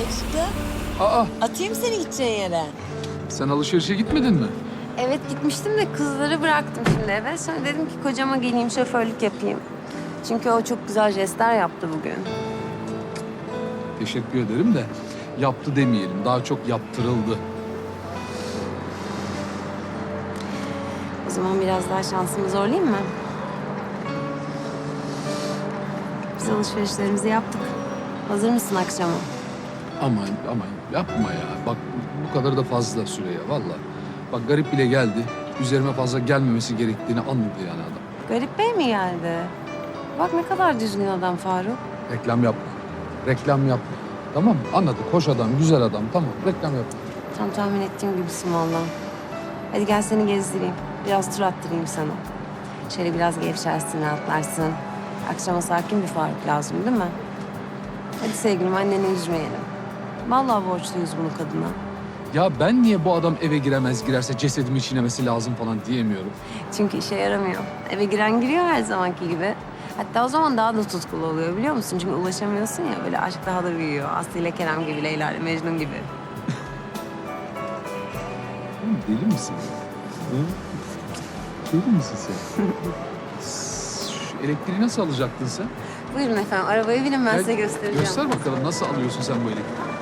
Yakışıklı. Aa, Atayım seni gideceğin yere. sen alışverişe gitmedin mi? Evet gitmiştim de kızları bıraktım şimdi eve. Sonra dedim ki kocama geleyim şoförlük yapayım. Çünkü o çok güzel jestler yaptı bugün. Teşekkür ederim de yaptı demeyelim. Daha çok yaptırıldı. O zaman biraz daha şansımı zorlayayım mı? Biz alışverişlerimizi yaptık. Hazır mısın akşama? Aman aman yapma ya. Bak bu kadar da fazla süre ya valla. Bak garip bile geldi. Üzerime fazla gelmemesi gerektiğini anladı yani adam. Garip Bey mi geldi? Bak ne kadar düzgün adam Faruk. Reklam yapma. Reklam yapma. Tamam mı? Anladık. Hoş adam, güzel adam. Tamam. Reklam yapma. Tam tahmin ettiğim gibisin vallahi. Hadi gel seni gezdireyim. Biraz tur attırayım sana. Şöyle biraz gevşersin, rahatlarsın. Akşama sakin bir Faruk lazım değil mi? Hadi sevgilim anneni üzmeyelim. Vallahi borçluyuz bunu kadına. Ya ben niye bu adam eve giremez girerse cesedimi çiğnemesi lazım falan diyemiyorum. Çünkü işe yaramıyor. Eve giren giriyor her zamanki gibi. Hatta o zaman daha da tutkulu oluyor biliyor musun? Çünkü ulaşamıyorsun ya böyle aşk daha da büyüyor. Aslı ile Kerem gibi, Leyla ile Mecnun gibi. Oğlum deli misin? Hı? Deli misin sen? Şu elektriği nasıl alacaktın sen? Buyurun efendim arabaya binin ben size göstereceğim. Göster bakalım nasıl alıyorsun sen bu elektriği?